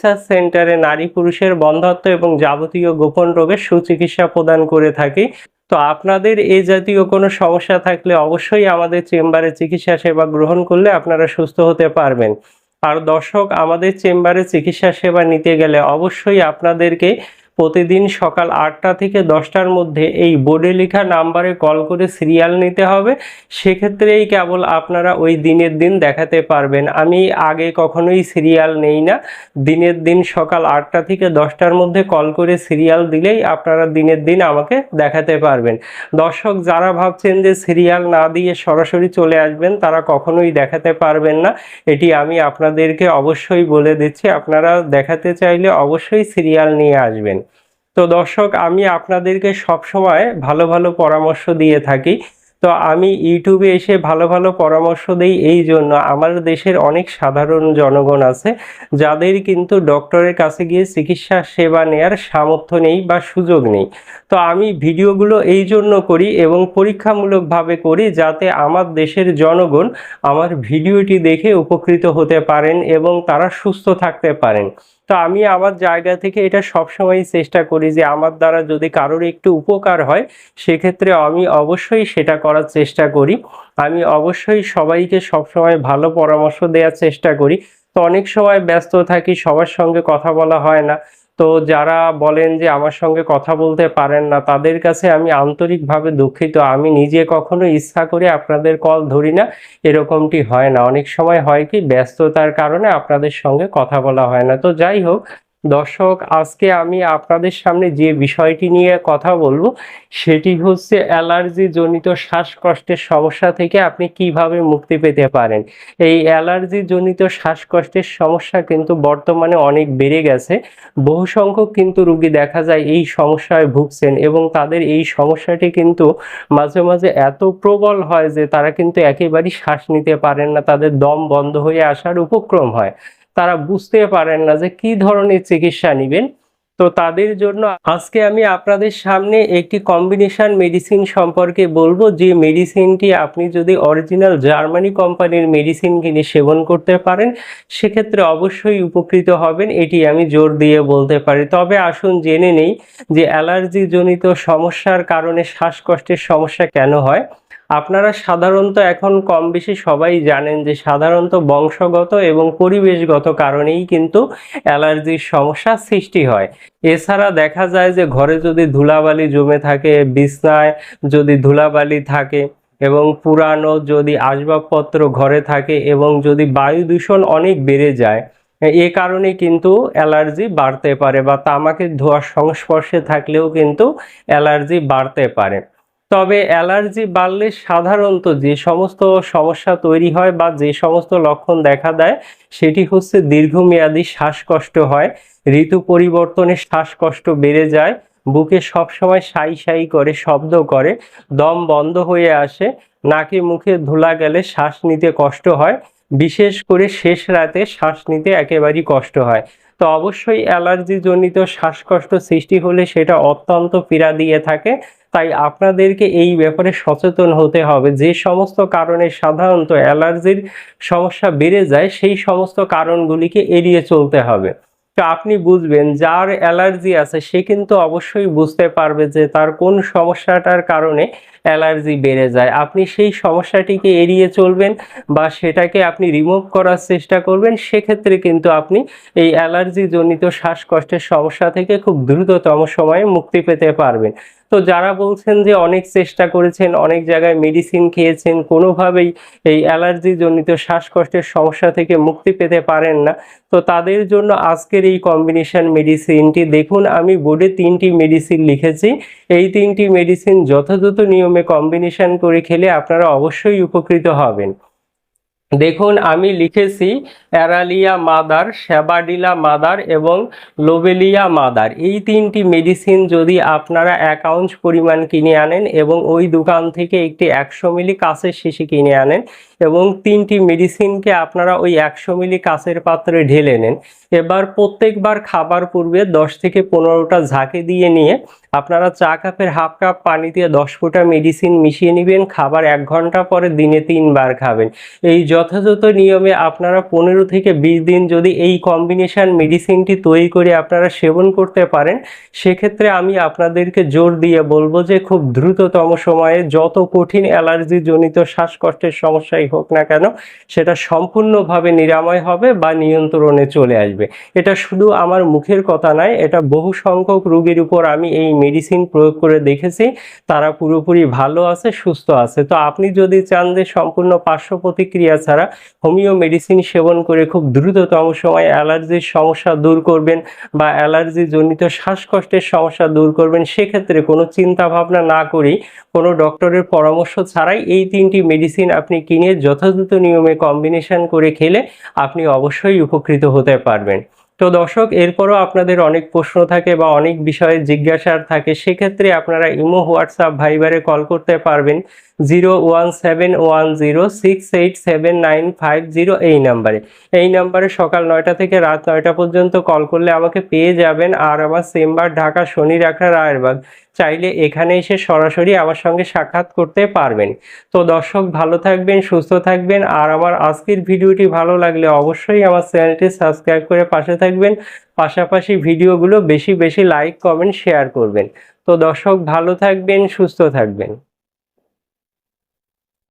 Research সেন্টারে নারী পুরুষের বন্ধত্ব এবং যাবতীয় গোপন রোগের সুচিকিৎসা প্রদান করে থাকি। তো আপনাদের এ জাতীয় কোনো সমস্যা থাকলে অবশ্যই আমাদের চেম্বারে চিকিৎসা সেবা গ্রহণ করলে আপনারা সুস্থ হতে পারবেন। আর দর্শক, আমাদের চেম্বারে চিকিৎসা সেবা নিতে গেলে অবশ্যই আপনাদেরকে প্রতিদিন সকাল আটটা থেকে দশটার মধ্যে এই বোর্ডে লেখা নাম্বারে কল করে সিরিয়াল নিতে হবে। সেক্ষেত্রেই কেবল আপনারা ওই দিনের দিন দেখাতে পারবেন। আমি আগে কখনোই সিরিয়াল নেই না। দিনের দিন সকাল আটটা থেকে দশটার মধ্যে কল করে সিরিয়াল দিলেই আপনারা দিনের দিন আমাকে দেখাতে পারবেন। দর্শক, যারা ভাবছেন যে সিরিয়াল না দিয়ে সরাসরি চলে আসবেন, তারা কখনোই দেখাতে পারবেন না। এটি আমি আপনাদেরকে অবশ্যই বলে দিচ্ছি। আপনারা দেখাতে চাইলে অবশ্যই সিরিয়াল নিয়ে আসবেন। তো দর্শক, আমি আপনাদেরকে সবসময় ভালো ভালো পরামর্শ দিয়ে থাকি। তো আমি ইউটিউবে এসে ভালো ভালো পরামর্শ দেই এই জন্য। আমার দেশের অনেক সাধারণ জনগণ আছে, যাদের কিন্তু ডক্টরের কাছে গিয়ে চিকিৎসা সেবা নেয়ার সামর্থ্য নেই বা সুযোগ নেই। তো আমি ভিডিওগুলো এই জন্য করি এবং পরীক্ষামূলকভাবে করি যাতে আমার দেশের জনগণ আমার ভিডিওটি দেখে উপকৃত হতে পারেন এবং তারা সুস্থ থাকতে পারেন। তো আমি আমার জায়গা থেকে এটা সবসময় চেষ্টা করি যে আমার দ্বারা যদি কারোর একটু উপকার হয়, সেক্ষেত্রে আমি অবশ্যই সেটা করার চেষ্টা করি। আমি অবশ্যই সবাইকে সবসময় ভালো পরামর্শ দেওয়ার চেষ্টা করি। তো অনেক সময় ব্যস্ত থাকি, সবার সঙ্গে কথা বলা হয় না। তো যারা বলেন যে আমার সঙ্গে কথা বলতে পারেন না, তাদের কাছে আমি আন্তরিকভাবে দুঃখিত। আমি নিজে কখনো ইচ্ছা করে আপনাদের কল ধরি না, এরকমটি হয় না। অনেক সময় হয় কি ব্যস্ততার কারণে আপনাদের সঙ্গে কথা বলা হয় না। তো যাই হোক দর্শক, আজকে আমি আপনাদের সামনে যে বিষয়টি নিয়ে কথা বলব, সেটি হচ্ছে অ্যালার্জি জনিত শ্বাসকষ্টের সমস্যা থেকে আপনি কীভাবে মুক্তি পেতে পারেন। এই অ্যালার্জি জনিত শ্বাসকষ্টের সমস্যা কিন্তু বর্তমানে অনেক বেড়ে গেছে। বহু সংখ্যক কিন্তু রুগী দেখা যায় এই সমস্যায় ভুগছেন এবং তাদের এই সমস্যাটি কিন্তু মাঝে মাঝে এত প্রবল হয় যে তারা কিন্তু একেবারেই শ্বাস নিতে পারেন না, তাদের দম বন্ধ হয়ে আসার উপক্রম হয়। তারা বুঝতে পারেন না যে কি ধরনের চিকিৎসা নেবেন। তো তাদের জন্য আজকে আমি আপনাদের সামনে একটি কম্বিনেশন মেডিসিন সম্পর্কে বলব। যে মেডিসিনটি আপনি যদি অরিজিনাল জার্মানি কোম্পানির মেডিসিন কিনে সেবন করতে পারেন, সেক্ষেত্রে অবশ্যই উপকৃত হবেন। এটি আমি জোর দিয়ে বলতে পারি। তবে আসুন জেনে নেই যে অ্যালার্জি জনিত সমস্যার কারণে শ্বাসকষ্টের সমস্যা কেন হয়। আপনারা সাধারণত এখন কম বেশি সবাই জানেন যে সাধারণত বংশগত এবং পরিবেশগত কারণেই কিন্তু অ্যালার্জির সমস্যা সৃষ্টি হয়। এছাড়া দেখা যায় যে ঘরে যদি ধুলাবালি জমে থাকে, বিছনায় যদি ধুলাবালি থাকে এবং পুরানো যদি আসবাবপত্র ঘরে থাকে এবং যদি বায়ু দূষণ অনেক বেড়ে যায়, এ কারণে কিন্তু অ্যালার্জি বাড়তে পারে বা তামাকের ধোয়ার সংস্পর্শে থাকলেও কিন্তু অ্যালার্জি বাড়তে পারে। তবে অ্যালার্জি বাড়লে সাধারণত যে সমস্ত সমস্যা তৈরি হয় বা যে সমস্ত লক্ষণ দেখা দেয়, সেটি হচ্ছে দীর্ঘমেয়াদী শ্বাসকষ্ট হয়, ঋতু পরিবর্তনে শ্বাসকষ্ট বেড়ে যায়, বুকে সবসময় সাই সাই করে শব্দ করে, দম বন্ধ হয়ে আসে, নাকে মুখে ধুলা গেলে শ্বাস নিতে কষ্ট হয়, বিশেষ করে শেষ রাতে শ্বাস নিতে একেবারেই কষ্ট হয়। তো অবশ্যই অ্যালার্জি জনিত শ্বাসকষ্ট সৃষ্টি হলে সেটা অত্যন্ত পীড়া দিয়ে থাকে। তাই আপনাদেরকে এই ব্যাপারে সচেতন হতে হবে। যে সমস্ত কারণে সাধারণত অ্যালার্জির সমস্যা বেড়ে যায়, সেই সমস্ত কারণগুলিকে এড়িয়ে চলতে হবে। তো আপনি বুঝবেন, যার অ্যালার্জি আছে সে কিন্তু অবশ্যই বুঝতে পারবে যে তার কোন সমস্যাটার কারণে অ্যালার্জি বেড়ে যায়। আপনি সেই সমস্যাটিকে এড়িয়ে চলবেন বা সেটাকে আপনি রিমুভ করার চেষ্টা করবেন, সেক্ষেত্রে কিন্তু আপনি এই অ্যালার্জি জনিত শ্বাসকষ্টের সমস্যা থেকে খুব দ্রুততম সময়ে মুক্তি পেতে পারবেন। তো যারা বলছেন যে অনেক চেষ্টা করেছেন, অনেক জায়গায় মেডিসিন খেয়েছেন, কোনোভাবেই এই অ্যালার্জি জনিত শ্বাসকষ্টের সমস্যা থেকে মুক্তি পেতে পারেন না, তো তাদের জন্য আজকের এই কম্বিনেশন মেডিসিনটি দেখুন, আমি বোর্ডে তিনটি মেডিসিন লিখেছি। এই তিনটি মেডিসিন যথাযথ নিয়মে কম্বিনেশন করে খেলে আপনারা অবশ্যই উপকৃত হবেন। দেখুন, আমি লিখেছি অ্যারালিয়া মাদার, শ্যাবাডিলা মাদার এবং লোবেলিয়া মাদার। এই তিনটি মেডিসিন যদি আপনারা এক আউন্স পরিমাণ কিনে আনেন এবং ওই দোকান থেকে একটি একশো মিলি কাঁচের শিশি কিনে আনেন এবং তিনটি মেডিসিনকে আপনারা ওই একশো মিলি কাঁচের পাত্রে ঢেলে নেন, এবার প্রত্যেকবার খাবার পূর্বে দশ থেকে পনেরোটা ঝাঁকে দিয়ে নিয়ে আপনারা চা কাপের হাফ কাপ পানি দিয়ে দশ ফোঁটা মেডিসিন মিশিয়ে নেবেন, খাবার এক ঘণ্টা পরে দিনে তিনবার খাবেন। এই যথাযথ নিয়মে আপনারা পনেরো থেকে বিশ দিন যদি এই কম্বিনেশন মেডিসিনটি তৈরি করে আপনারা সেবন করতে পারেন, সেক্ষেত্রে আমি আপনাদেরকে জোর দিয়ে বলব যে খুব দ্রুততম সময়ে যত কঠিন অ্যালার্জি জনিত শ্বাসকষ্টের সমস্যাই হোক না কেন, সেটা সম্পূর্ণভাবে নিরাময় হবে বা নিয়ন্ত্রণে চলে আসবে। এটা শুধু আমার মুখের কথা নয়, এটা বহু সংখ্যক রোগীর উপর আমি এই মেডিসিন প্রয়োগ করে দেখেছি, তারা পুরোপুরি ভালো আছে, সুস্থ আছে। তো আপনি যদি চান যে সম্পূর্ণ পার্শ্ব প্রতিক্রিয়া ছাড়া হোমিও মেডিসিন সেবন করে খুব দ্রুততম সময় অ্যালার্জির সমস্যা দূর করবেন বা অ্যালার্জি জনিত শ্বাসকষ্টের সমস্যা দূর করবেন, সেক্ষেত্রে কোনো চিন্তা ভাবনা না করেই কোনো ডক্টরের পরামর্শ ছাড়াই এই তিনটি মেডিসিন আপনি কিনে যথাযথ নিয়মে কম্বিনেশন করে খেলে আপনি অবশ্যই উপকৃত হতে পারবেন। তো দর্শক, এরপরও আপনাদের অনেক প্রশ্ন থাকে বা অনেক বিষয়ে জিজ্ঞাসার থাকে, সেক্ষেত্রে আপনারা ইমো, হোয়াটসঅ্যাপ, ভাইবারে কল করতে পারবেন। Zero one seven one zero six eight seven nine five zero এই নাম্বারে। এই নাম্বারে সকাল নয়টা থেকে রাত নয়টা পর্যন্ত কল করলে আমাকে পেয়ে যাবেন আর আমার চেম্বার ঢাকা শনি রাখা রায়েরবাগ। চাইলে এখানে এসে সরাসরি আমার সঙ্গে সাক্ষাৎ করতে পারবেন। তো দর্শক, ভালো থাকবেন, সুস্থ থাকবেন আর আমার আজকের ভিডিওটি ভালো লাগলে অবশ্যই আমার চ্যানেলটি সাবস্ক্রাইব করে পাশে থাকবেন। পাশাপাশি ভিডিওগুলো বেশি বেশি লাইক, কমেন্ট, শেয়ার করবেন। তো দর্শক, ভালো থাকবেন, সুস্থ থাকবেন।